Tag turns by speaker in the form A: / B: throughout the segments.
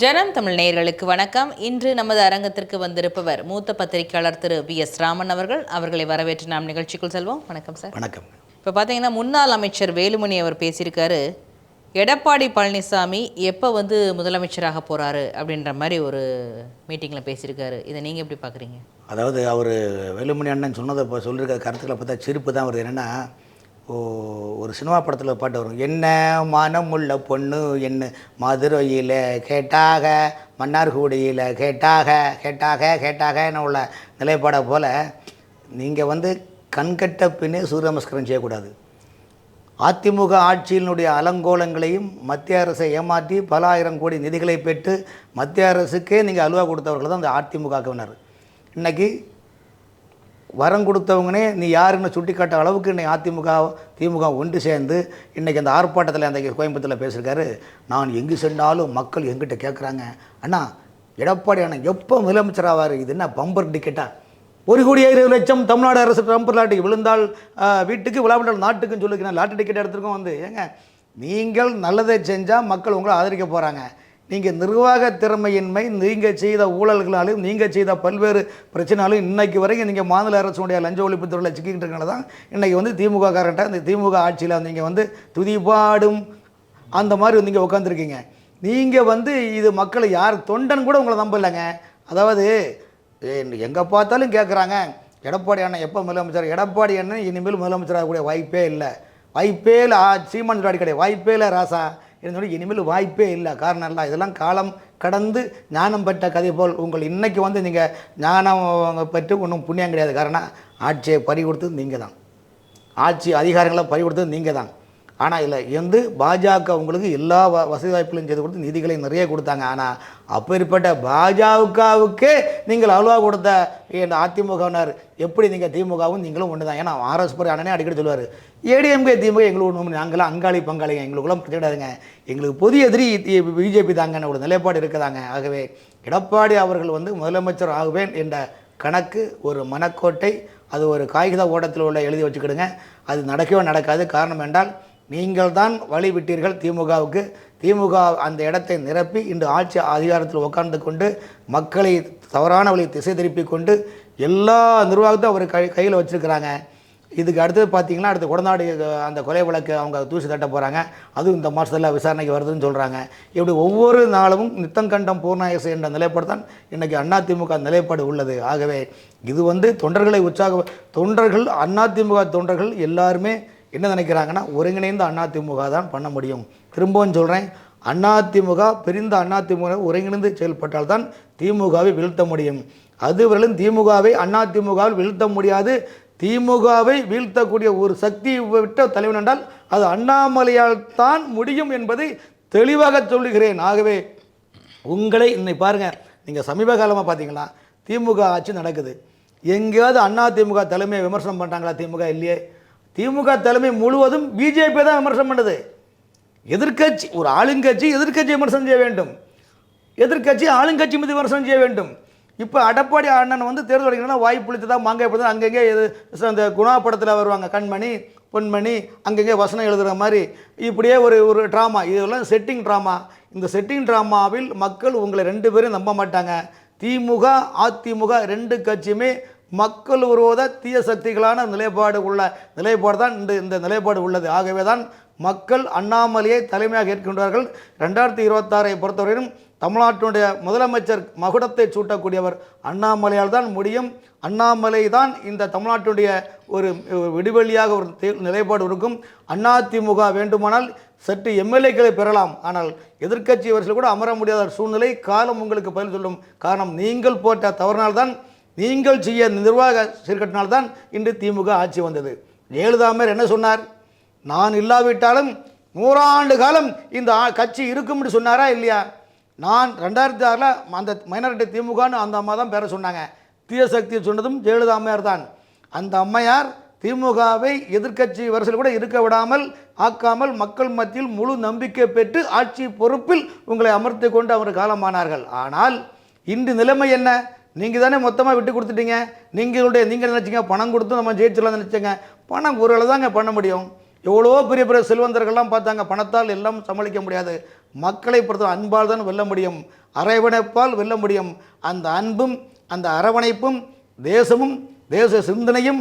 A: ஜனம் தமிழ் நேயர்களுக்கு வணக்கம். இன்று நமது அரங்கத்திற்கு வந்திருப்பவர் மூத்த பத்திரிகையாளர் திரு வி எஸ் ராமன் அவர்கள். அவர்களை வரவேற்று நாம் நிகழ்ச்சிக்குள் செல்வோம். வணக்கம் சார்.
B: வணக்கம்.
A: இப்போ பார்த்தீங்கன்னா முன்னாள் அமைச்சர் வேலுமணி அவர் பேசியிருக்காரு எடப்பாடி பழனிசாமி எப்போ வந்து முதலமைச்சராக போகிறாரு அப்படின்ற மாதிரி ஒரு மீட்டிங்கில் பேசியிருக்காரு. இதை நீங்கள் எப்படி பார்க்குறீங்க
B: அதாவது அவர் வேலுமணி அண்ணன் சொன்னதை இப்போ சொல்லியிருக்க கருத்துக்களை பார்த்தா சிரிப்பு தான் வருது. என்னென்னா ஒரு சினிமா படத்தில் பாட்டு வரும். என்ன மனமுள்ள பொண்ணு என்ன மதுரையில் கேட்டாக மன்னார்குடியில் கேட்டாக கேட்டாக கேட்டாகன்னு உள்ள நிலைப்பாடை போல் நீங்கள் வந்து கண்கட்ட பின்னே சூரிய நமஸ்காரம் செய்யக்கூடாது. அதிமுக ஆட்சியினுடைய அலங்கோலங்களையும் மத்திய அரசை ஏமாற்றி பல ஆயிரம் கோடி நிதிகளை பெற்று மத்திய அரசுக்கே நீங்கள் அலுவா கொடுத்தவர்கள் தான் அந்த அதிமுகவினர் இன்னைக்கு வரம் கொடுத்தவங்கனே நீ யாருன்னு சுட்டி காட்ட அளவுக்கு இன்னைக்கு அதிமுக திமுக ஒன்று சேர்ந்து இன்றைக்கி அந்த ஆர்ப்பாட்டத்தில் அந்த கோயம்புத்தூரில் பேசியிருக்காரு. நான் எங்கு சென்றாலும் மக்கள் எங்கிட்ட கேட்குறாங்க அண்ணா எடப்பாடி அண்ணா எப்போ முதலமைச்சர் ஆவார்? இது என்ன பம்பர் டிக்கெட்டா? ஒரு கோடி இருபது லட்சம் தமிழ்நாடு அரசு பம்பர் லாட்டுக்கு விழுந்தால் வீட்டுக்கு விழாவிட்டால் நாட்டுக்குன்னு சொல்லிக்கிறேன் லாட்டு டிக்கெட் எடுத்துருக்கோம் வந்து. ஏங்க நீங்கள் நல்லதை செஞ்சால் மக்கள் உங்களை ஆதரிக்க போகிறாங்க நீங்கள் நிர்வாக திறமையின்மை நீங்கள் செய்த ஊழல்களாலும் நீங்கள் செய்த பல்வேறு பிரச்சனையாலும் இன்றைக்கு வரைக்கும் நீங்கள் மாநில அரசுடைய லஞ்ச ஒழிப்பு துறையில் சிக்கிக்கிட்டு இருக்கனால தான் இன்றைக்கி வந்து திமுக காரன்ட்ட இந்த திமுக ஆட்சியில் நீங்கள் வந்து துதிபாடும் அந்த மாதிரி நீங்கள் உட்காந்துருக்கீங்க நீங்கள் வந்து இது மக்களை யார் தொண்டன் கூட உங்களை நம்பலைங்க. அதாவது எங்கே பார்த்தாலும் கேட்குறாங்க எடப்பாடி அண்ணன் எப்போ முதலமைச்சர்? எடப்பாடி அண்ணன் இனிமேல் முதலமைச்சர் ஆகக்கூடிய வாய்ப்பே இல்லை. வாய்ப்பே இல்லை. ஆ, சீமான் கிடையாது வாய்ப்பே இல்லை ராசா. இருந்தாலும் இனிமேல் வாய்ப்பே இல்லை. காரணம் இல்லை இதெல்லாம் காலம் கடந்து ஞானம் பெற்ற கதை போல் உங்கள் இன்றைக்கி வந்து நீங்கள் ஞானம் பெற்று ஒன்றும் புண்ணியம் கிடையாது. காரணம் ஆட்சியை பறி கொடுத்தது நீங்கள் தான் ஆட்சி அதிகாரங்களை பறி கொடுத்தது நீங்கள் தான் ஆனால் இல்லை வந்து பாஜக உங்களுக்கு எல்லா வ வசதி வாய்ப்புகளையும் செய்து கொடுத்து நிதிகளையும் நிறைய கொடுத்தாங்க. ஆனால் அப்பேற்பட்ட பாஜகவுக்கே நீங்கள் அல்வா கொடுத்த இந்த அதிமுகவினர் எப்படி நீங்கள் திமுகவும் நீங்களும் ஒன்று தான் ஏன்னா ஆர்எஸ் பரி அண்ணனே அடிக்கடி சொல்லுவார் ஏடிஎம்கே திமுக எங்களுக்கு ஒன்று நாங்களாம் அங்காளி பங்காளிங்க எங்களுக்குலாம் கிடையாதுங்க எங்களுக்கு புதிய எதிரி பிஜேபி தாங்கன்னு ஒரு நிலைப்பாடு இருக்குதாங்க. ஆகவே எடப்பாடி அவர்கள் வந்து முதலமைச்சர் ஆகுவேன் என்ற கணக்கு ஒரு மனக்கோட்டை. அது ஒரு காகித ஓட்டத்தில் உள்ள எழுதி வச்சுக்கிடுங்க. அது நடக்கவே நடக்காது. காரணம் என்றால் நீங்கள் தான் வழி விட்டீர்கள் திமுகவுக்கு. திமுக அந்த இடத்தை நிரப்பி இன்று ஆட்சி அதிகாரத்தில் உட்கார்ந்து கொண்டு மக்களை தவறான வழி திசை திருப்பி கொண்டு எல்லா நிர்வாகத்தையும் அவர் கை கையில் வச்சுருக்கிறாங்க. இதுக்கு அடுத்தது பார்த்தீங்கன்னா அடுத்து கொடநாடு அந்த கொலை வழக்கு அவங்க தூசி தட்ட போகிறாங்க அதுவும் இந்த மாதத்தில் விசாரணைக்கு வருதுன்னு சொல்கிறாங்க இப்படி ஒவ்வொரு நாளும் நித்தங்கண்டம் பூர்ணாயசு என்ற நிலைப்பாடு தான் இன்றைக்கி அதிமுக நிலைப்பாடு உள்ளது. ஆகவே இது வந்து தொண்டர்களை உற்சாக தொண்டர்கள் அதிமுக தொண்டர்கள் எல்லாருமே என்ன நினைக்கிறாங்கன்னா ஒருங்கிணைந்த அதிமுக தான் பண்ண முடியும். திரும்பவும் சொல்கிறேன் அதிமுக பிரிந்த அதிமுக ஒருங்கிணைந்து செயல்பட்டால் தான் திமுகவை வீழ்த்த முடியும். அதுவரையிலும் திமுகவை அதிமுகவில் வீழ்த்த முடியாது. திமுகவை வீழ்த்தக்கூடிய ஒரு சக்தி விட்ட தலைவன் என்றால் அது அண்ணாமலையால் தான் முடியும் என்பதை தெளிவாக சொல்லுகிறேன். ஆகவே உங்களை இன்னைக்கு பாருங்கள் நீங்கள் சமீப காலமாக பார்த்தீங்கன்னா திமுக ஆட்சி நடக்குது. எங்கேயாவது அண்ணா திமுக தலைமையை விமர்சனம் பண்ணுறாங்களா திமுக இல்லையே? திமுக தலைமை முழுவதும் பிஜேபி தான் விமர்சனம் பண்ணுது. எதிர்க்கட்சி ஒரு ஆளுங்கட்சி எதிர்க்கட்சி விமர்சனம் செய்ய வேண்டும். எதிர்க்கட்சி ஆளுங்கட்சி மீது விமர்சனம் செய்ய வேண்டும். இப்போ அடப்பாடி அண்ணன் வந்து தேர்தல் அடிக்கணும்னா வாய் தான் மாங்காய் படுத்து அங்கங்கே எது அந்த குணா படத்தில் வருவாங்க. கண்மணி பொன்மணி அங்கங்கே வசனம் எழுதுகிற மாதிரி இப்படியே ஒரு ஒரு ட்ராமா இதெல்லாம் செட்டிங் ட்ராமா இந்த செட்டிங் ட்ராமாவில் மக்கள் உங்களை ரெண்டு பேரும் நம்ப மாட்டாங்க. திமுக அதிமுக ரெண்டு கட்சியுமே மக்கள் விரோத தீய சக்திகளான நிலைப்பாடு உள்ள நிலைப்பாடு தான் இந்த இந்த நிலைப்பாடு உள்ளது. ஆகவே தான் மக்கள் அண்ணாமலையை தலைமையாக ஏற்கின்றார்கள். ரெண்டாயிரத்தி இருபத்தாறை பொறுத்தவரையிலும் தமிழ்நாட்டினுடைய முதலமைச்சர் மகுடத்தை சூட்டக்கூடியவர் அண்ணாமலையால் தான் முடியும். அண்ணாமலை தான் இந்த தமிழ்நாட்டினுடைய ஒரு விடுவெளியாக ஒரு தே- நிலைப்பாடு இருக்கும். அதிமுக வேண்டுமானால் சற்று எம்எல்ஏக்களை பெறலாம். ஆனால் எதிர்க்கட்சி வரிசையில் கூட அமர முடியாத சூழ்நிலை காலம் உங்களுக்கு பதில் சொல்லும் காரணம் நீங்கள் போட்ட தவறினால்தான் நீங்கள் செய்ய நிர்வாக சீர்கட்டினால்தான் இன்று திமுக ஆட்சி வந்தது. ஜெயலலிதாமர் என்ன சொன்னார்? நான் இல்லாவிட்டாலும் நூறாண்டு காலம் இந்த ஆ- கட்சி இருக்கும் சொன்னாரா இல்லையா? நான் ரெண்டாயிரத்தி ஆறில் அந்த மைனாரிட்டி திமுகன்னு அந்த அம்மா தான் பேர சொன்னாங்க. தீயசக்தி சொன்னதும் ஜெயலலிதா அம்மையார் தான். அந்த அம்மையார் திமுகவை எதிர்க்கட்சி வரிசையில் கூட இருக்க விடாமல் ஆக்காமல் மக்கள் மத்தியில் முழு நம்பிக்கை பெற்று ஆட்சி பொறுப்பில் உங்களை அமர்த்தி கொண்டு அவர் காலமானார்கள். ஆனால் இன்று நிலைமை என்ன? நீங்கள் தானே மொத்தமாக விட்டு கொடுத்துட்டீங்க. நீங்களுடைய நீங்கள் நினச்சிங்க பணம் கொடுத்து நம்ம ஜெயிச்சிடலாம் நினச்சிங்க. பணம் ஒரு தாங்க பண்ண முடியும். எவ்வளோ பெரிய பெரிய செல்வந்தர்கள்லாம் பார்த்தாங்க பணத்தால் எல்லாம் சமாளிக்க முடியாது. மக்களை பொறுத்த அன்பால் தான் வெல்ல முடியும். அரவணைப்பால் வெல்ல முடியும். அந்த அன்பும் அந்த அரவணைப்பும் தேசமும் தேச சிந்தனையும்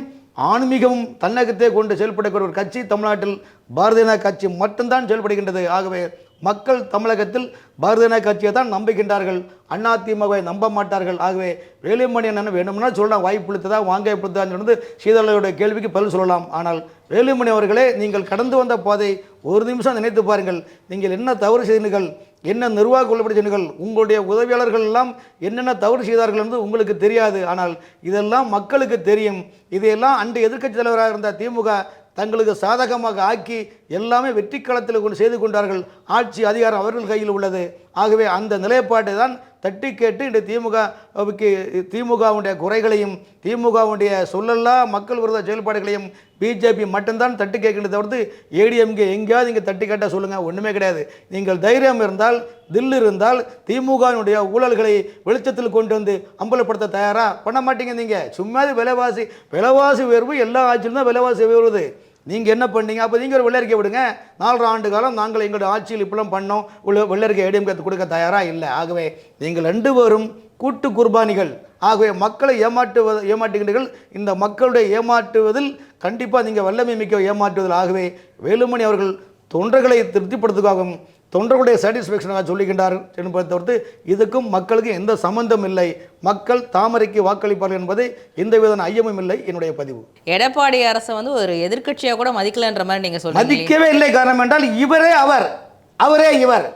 B: ஆன்மீகமும் தன்னகத்தை கொண்டு செயல்படக்கூடிய ஒரு கட்சி தமிழ்நாட்டில் பாரதிய ஜனதா கட்சி மட்டும்தான் செயல்படுகின்றது. ஆகவே மக்கள் தமிழகத்தில் பாரதிய ஜனதா கட்சியை தான் நம்புகின்றார்கள். அதிமுகவை நம்ப மாட்டார்கள். ஆகவே வேலுமணி என்ன வேணும்னா சொல்லலாம். வாய்ப்பு கொடுத்ததா வாங்க கொடுத்ததான்னு சொன்னது சீதளையோட கேள்விக்கு பதில் சொல்லலாம். ஆனால் வேலுமணி அவர்களே நீங்கள் கடந்து வந்த பாதை ஒரு நிமிஷம் நினைத்து பாருங்கள். நீங்கள் என்ன தவறு செய்தீர்கள்? என்ன நிர்வாக கொள்ளப்படி சொன்னீர்கள் உங்களுடைய உதவியாளர்கள் எல்லாம் என்னென்ன தவறு செய்தார்கள் என்று உங்களுக்கு தெரியாது. ஆனால் இதெல்லாம் மக்களுக்கு தெரியும். இதையெல்லாம் அன்று எதிர்க்கட்சி தலைவராக இருந்த திமுக தங்களுக்கு சாதகமாக ஆக்கி எல்லாமே வெற்றி களத்தில் கொண்டு செய்து கொண்டார்கள். ஆட்சி அதிகாரம் அவர்கள் கையில் உள்ளது. ஆகவே அந்த நிலைப்பாட்டை தான் தட்டி கேட்டு இந்த திமுகவுக்கு திமுகவுடைய குறைகளையும் திமுகவுடைய சொல்லல்லா மக்கள் விரோத செயல்பாடுகளையும் பிஜேபி மட்டும்தான் தட்டி கேட்கின்றதை தவிர்த்து ஏடிஎம்கே எங்கேயாவது இங்கே தட்டி கேட்டால் சொல்லுங்கள் ஒன்றுமே கிடையாது. நீங்கள் தைரியம் இருந்தால் தில் இருந்தால் திமுகவினுடைய ஊழல்களை வெளிச்சத்தில் கொண்டு வந்து அம்பலப்படுத்த தயாராக பண்ண மாட்டீங்க நீங்கள் சும்மா விலைவாசி விலைவாசி உயர்வு எல்லா ஆட்சியிலும் தான் விலைவாசி உயர்வுது. நீங்கள் என்ன பண்ணீங்க? அப்போ நீங்கள் ஒரு வெள்ளரிக்கை விடுங்க. நாலரை ஆண்டு காலம் நாங்கள் எங்களுடைய ஆட்சியில் இப்பெல்லாம் பண்ணோம். உள்ள வெள்ளரிக்கை ஏடிஎம் கற்று கொடுக்க தயாராக இல்லை. ஆகவே நீங்கள் ரெண்டு பேரும் கூட்டு குர்பானிகள். ஆகவே மக்களை ஏமாற்றுவது ஏமாற்றுகின்றீர்கள். இந்த மக்களுடைய ஏமாற்றுவதில் கண்டிப்பாக நீங்கள் வல்லமை மிக்க ஏமாற்றுவதில். ஆகவே வேலுமணி அவர்கள் தொண்டர்களை திருப்திப்படுத்துவதாகவும் தொண்டர்களுடைய சாட்டிஸ்ஃபேக்ஷனாக சொல்லுகின்றார் என்பதை தவிர்த்து இதுக்கும் மக்களுக்கு எந்த சம்பந்தம் இல்லை. மக்கள் தாமரைக்கு வாக்களிப்பார்கள் என்பதை எந்தவித ஐயமும் இல்லை என்னுடைய பதிவு.
A: எடப்பாடி அரசை வந்து ஒரு எதிர்க்கட்சியா கூட மதிக்கலன்ற மாதிரி நீங்க சொல்றீங்க.
B: மதிக்கவே இல்லை காரணம் என்றால் இவரே அவர். அவரே இவர்.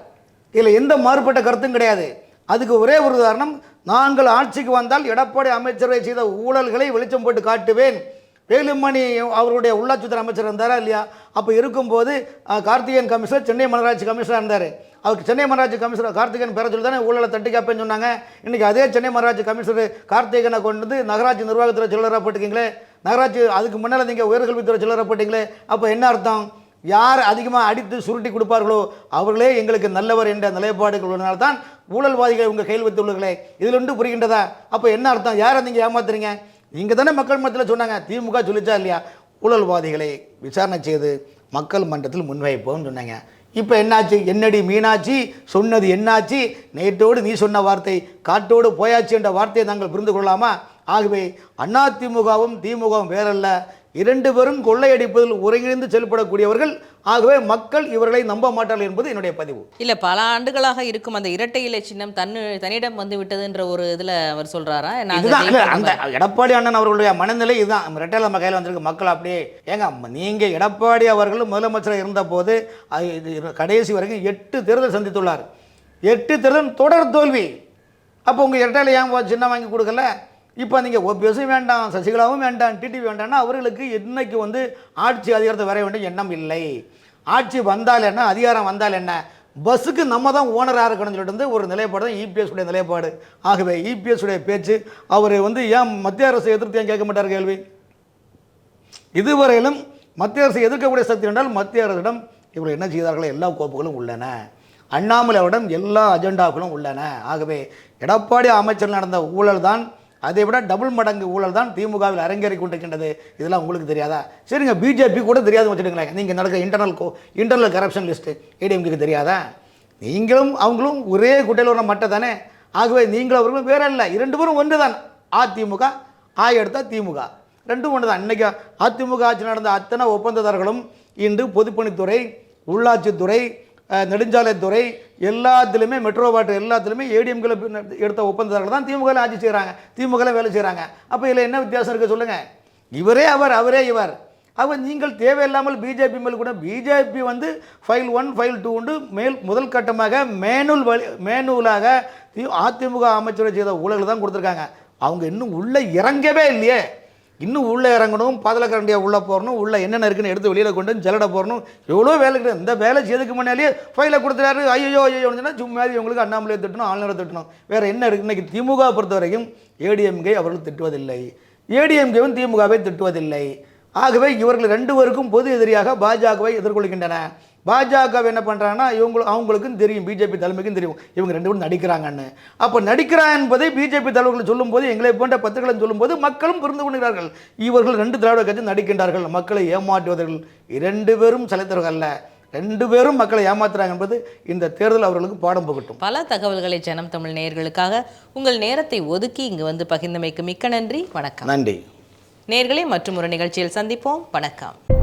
B: இதில் எந்த மாறுபட்ட கருத்தும் கிடையாது. அதுக்கு ஒரே ஒரு உதாரணம் நாங்கள் ஆட்சிக்கு வந்தால் எடப்பாடி அமைச்சரவை செய்த ஊழல்களை வெளிச்சம் போட்டு காட்டுவேன். வேலுமணி அவருடைய உள்ளாட்சித்துறை அமைச்சர் இருந்தாரா இல்லையா? அப்போ இருக்கும்போது கார்த்திகேயன் கமிஷனர் சென்னை மாநகராட்சி கமிஷனராக இருந்தார். அவருக்கு சென்னை மாநகராட்சி கமிஷனர் கார்த்திகேயன் பேர சொல்லி தானே ஊழலை தட்டி காப்பேன்னு சொன்னாங்க. இன்றைக்கி அதே சென்னை மாநகராட்சி கமிஷனர் கார்த்திகேயனை கொண்டு வந்து நகராட்சி நிர்வாகத்துறை சொல்லராக போட்டுக்கீங்களே? நகராட்சி அதுக்கு முன்னால் நீங்கள் உயர்கல்வித்துறை சொல்லராக போட்டீங்களே? அப்போ என்ன அர்த்தம்? யார் அதிகமாக அடித்து சுருட்டி கொடுப்பார்களோ அவர்களே எங்களுக்கு நல்லவர் என்ற நிலைப்பாடுகள் உள்ளனால தான் ஊழல்வாதிகளை உங்கள் கையில் வைத்துள்ளீர்களே. இதில் ஒன்று புரிகின்றதா? அப்போ என்ன அர்த்தம்? யாரை நீங்கள் ஏமாத்துறீங்க? நீங்கள் தானே மக்கள் மன்றத்தில் சொன்னாங்க. திமுக சொல்லிச்சா இல்லையா? ஊழல்வாதிகளை விசாரணை செய்து மக்கள் மன்றத்தில் முன்வைப்போம்னு சொன்னாங்க. இப்போ என்னாச்சு? என்னடி மீனாட்சி? சொன்னது என்னாச்சு? நேற்றோடு நீ சொன்ன வார்த்தை காட்டோடு போயாச்சு என்ற வார்த்தையை நாங்கள் புரிந்து கொள்ளலாமா? ஆகவே அண்ணா திமுகவும் திமுகவும் வேறல்ல. இரண்டு பேரும் கொள்ளையடிப்பதில் ஒருங்கிணைந்து செயல்படக்கூடியவர்கள். ஆகவே மக்கள் இவர்களை நம்ப மாட்டார்கள் என்பது என்னுடைய பதிவு.
A: இல்ல பல ஆண்டுகளாக இருக்கும் அந்த இரட்டை இலை சின்னம் தன்னு தன்னிடம் வந்து விட்டதுன்ற ஒரு இதுல அவர் ஜெயிப்போம்
B: அந்த எடப்பாடி அண்ணன் அவர்களுடைய மனநிலை இதுதான். ரெட்டையில நம்ம கையில் வந்திருக்கு மக்கள் அப்படியே ஏங்க நீங்க எடப்பாடி அவர்கள் முதலமைச்சராக இருந்தபோது இது கடைசி வரைக்கும் எட்டு தேர்தல் சந்தித்துள்ளார். எட்டு தேர்தல் தொடர் தோல்வி. அப்போ உங்கள் இரட்டையில ஏன் வா- சின்னம் வாங்கி கொடுக்கல? இப்போ நீங்கள் ஓபிஎஸும் வேண்டாம் சசிகலாவும் வேண்டாம் டிடிவி வேண்டாம்னா அவர்களுக்கு இன்னைக்கு வந்து ஆட்சி அதிகாரத்தை வர வேண்டிய எண்ணம் இல்லை. ஆட்சி வந்தால் என்ன அதிகாரம் வந்தால் என்ன? பஸ்ஸுக்கு நம்ம தான் ஓனராக இருக்கணும்னு சொல்லிட்டு வந்து ஒரு நிலைப்பாடு தான் இபிஎஸ் உடைய நிலைப்பாடு. ஆகவே இபிஎஸ் உடைய பேச்சு அவர் வந்து ஏன் மத்திய அரசை எதிர்த்து ஏன் கேட்க மாட்டார் கேள்வி? இதுவரையிலும் மத்திய அரசு எதிர்க்கக்கூடிய சக்தி என்றால் மத்திய அரசிடம் இவர்கள் என்ன செய்தார்கள் எல்லா கோப்புகளும் உள்ளன. அண்ணாமலையிடம் எல்லா அஜெண்டாக்களும் உள்ளன. ஆகவே எடப்பாடி அமைச்சர் நடந்த ஊழல் தான் அதை விட டபுள் மடங்கு ஊழல் தான் திமுகவில் அரங்கேறி கொண்டிருக்கின்றது. இதெல்லாம் உங்களுக்கு தெரியாதா? சரிங்க பிஜேபி கூட தெரியாது வச்சுடுங்களேன் நீங்கள் நடக்கிற internal go internal corruption list ஏடிஎம்க்கு தெரியாதா? நீங்களும் அவங்களும் ஒரே குட்டையில் வர மட்டை தானே ஆகவே நீங்களும் அவர்களும் வேற இல்லை. இரண்டு பேரும் ஒன்று தான் அதிமுக ஆ எடுத்தால் திமுக. ரெண்டும் ஒன்று தான் இன்றைக்கி அதிமுக ஆட்சி நடந்த அத்தனை ஒப்பந்ததாரர்களும் இன்று பொதுப்பணித்துறை உள்ளாட்சித்துறை நெடுஞ்சாலைத்துறை எல்லாத்துலேயுமே மெட்ரோ வாட்டர் எல்லாத்துலேயுமே ஏடிஎம்களை எடுத்த ஒப்பந்ததாரர்கள் தான் திமுகவில் ஆட்சி செய்கிறாங்க திமுகவில் வேலை செய்கிறாங்க அப்போ இதில் என்ன வித்தியாசம் இருக்குது சொல்லுங்கள் இவரே அவர் அவரே இவர். அவர் நீங்கள் தேவையில்லாமல் பிஜேபி மேல் கூட பிஜேபி வந்து ஃபைல் ஒன் ஃபைல் டூ உண்டு மேல் முதல் கட்டமாக மேனூல் வழி மேனூலாக தி- அதிமுக அமைச்சரை செய்த ஊழல் தான் கொடுத்துருக்காங்க. அவங்க இன்னும் உள்ளே இறங்கவே இல்லையே. இன்னும் உள்ளே இறங்கணும் பாதலக்கரண்டியை உள்ளே போகணும் உள்ளே என்னென்ன இருக்குன்னு எடுத்து வெளியில் கொண்டு வந்து ஜல்லடை போடணும் எவ்வளோ வேலை இருக்குது இந்த வேலை செய்யறதுக்கு முன்னாலேயே ஃபைலை கொடுத்துறாரு ஐயோ ஐயோ சொன்னால் சும்மா இவங்களுக்கு அண்ணாமலையை திட்டணும் ஆளுநரை திட்டணும். வேறு என்ன இருக்குது இன்றைக்கி திமுக பொறுத்த வரைக்கும் ஏடிஎம்கே அவர்கள் திட்டுவதில்லை. ஏடிஎம்கேவும் திமுகவை திட்டுவதில்லை. ஆகவே இவர்கள் ரெண்டு பேருக்கும் பொது எதிரியாக பாஜகவை எதிர்கொள்கின்றன. பாஜக என்ன பண்ணுறாங்கன்னா இவங்க அவங்களுக்கும் தெரியும் பிஜேபி தலைமைக்கும் தெரியும். இவங்க ரெண்டு பேரும் நடிக்கிறாங்கன்னு. அப்போ நடிக்கிறான் என்பதை பிஜேபி தலைவர்கள் சொல்லும்போது எங்களை போன்ற பத்திரிகைகளை சொல்லும்போது மக்களும் புரிந்து கொள்கிறார்கள். இவர்கள் ரெண்டு திராவிட கட்சி நடிக்கின்றார்கள். மக்களை ஏமாற்றுவதர்கள் இரண்டு பேரும் சலைத்தவர்கள் அல்ல. ரெண்டு பேரும் மக்களை ஏமாத்துறாங்க என்பது இந்த தேர்தல் அவர்களுக்கு பாடம் புகட்டும்.
A: பல தகவல்களை ஜனம் தமிழ் நேயர்களுக்காக உங்கள் நேரத்தை ஒதுக்கி இங்கு வந்து பகிர்ந்தமைக்கு மிக்க நன்றி. வணக்கம்.
B: நன்றி.
A: நேயர்களே மற்றும் ஒரு நிகழ்ச்சியில் சந்திப்போம். வணக்கம்.